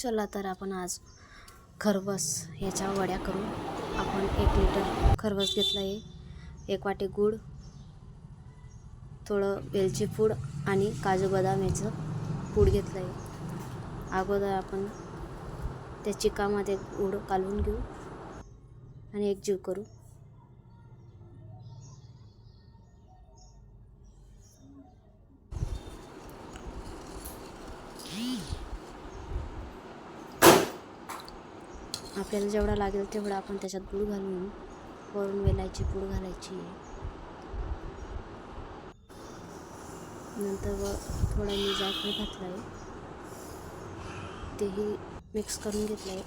चला तर आपण आज खरवस ह्याच्या वड्या करू. आपण एक लिटर खरवस घेतलं आहे एक वाटी गूळ थोडं वेलची पूड आणि काजू बदाम याचं पूड घेतलं आहे अगोदर आपण त्या चिकामध्ये गूळ कालवून घेऊ आणि एक जीव करू. आपल्याला जेवढा लागेल तेवढा आपण त्याच्यात गूळ घालून वरून वेलायची पूड घालायची. नंतर व थोडा मी जायफळ घातला आहे तेही मिक्स करून घेतलं आहे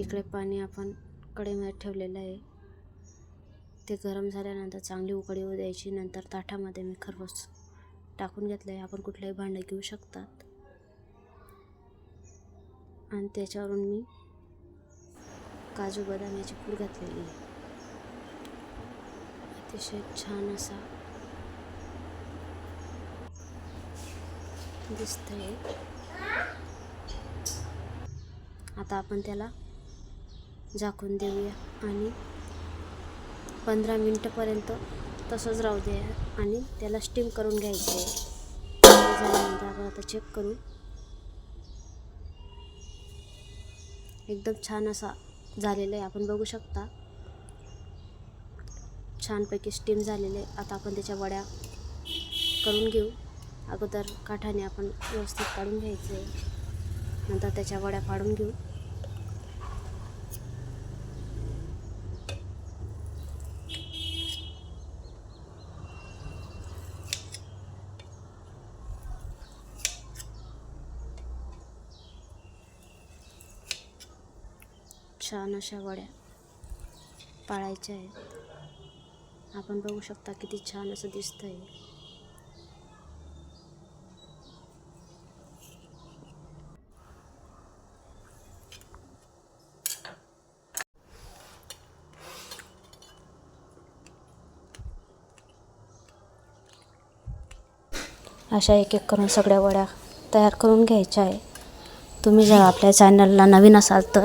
इकडे पाणी आपण कडेमध्ये ठेवलेलं आहे. ते गरम झाल्यानंतर चांगली उकळी येऊ द्यायची. नंतर ताटामध्ये मी खरबस टाकून घेतलं आहे आपण कुठलंही भांडं घेऊ शकतात. आणि त्याच्यावरून मी काजू बदाम याची पूड घातलेली आहे. अतिशय छान असा दिसतंय. आता आपण त्याला झाकून देऊया आणि पंधरा मिनटंपर्यंत तसंच राहू द्या आणि त्याला स्टीम करून घ्यायचं आहे. झाल्यानंतर आपण आता चेक करू. एकदम छान असा झालेला आहे. आपण बघू शकता. छानपैकी स्टीम झालेले आहे. आता आपण त्याच्या वड्या करून घेऊ. अगोदर काठाने आपण व्यवस्थित काढून घ्यायचं आहे नंतर त्याच्या वड्या पाडून घेऊ. छान अशा वड्या पाळायच्या आहेत. आपण बघू शकता किती छान असं दिसतंय. अशा एक एक करून सगळ्या वड्या तयार करून घ्यायच्या आहे. तुम्ही जर आपल्या चॅनलला नवीन असाल तर